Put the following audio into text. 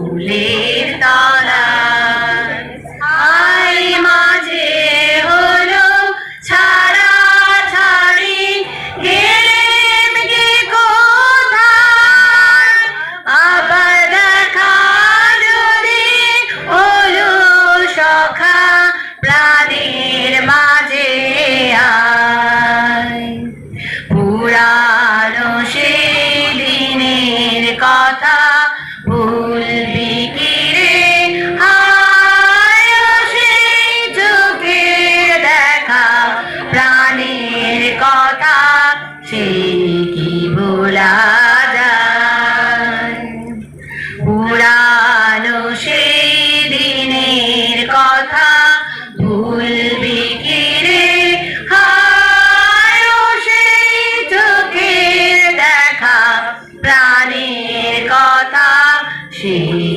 ফুলের তলায় আই মাঝে হলো ছাড়া ছাড়ি গেলেন কে কোথায়? আবার দেখা যদি Cheguei.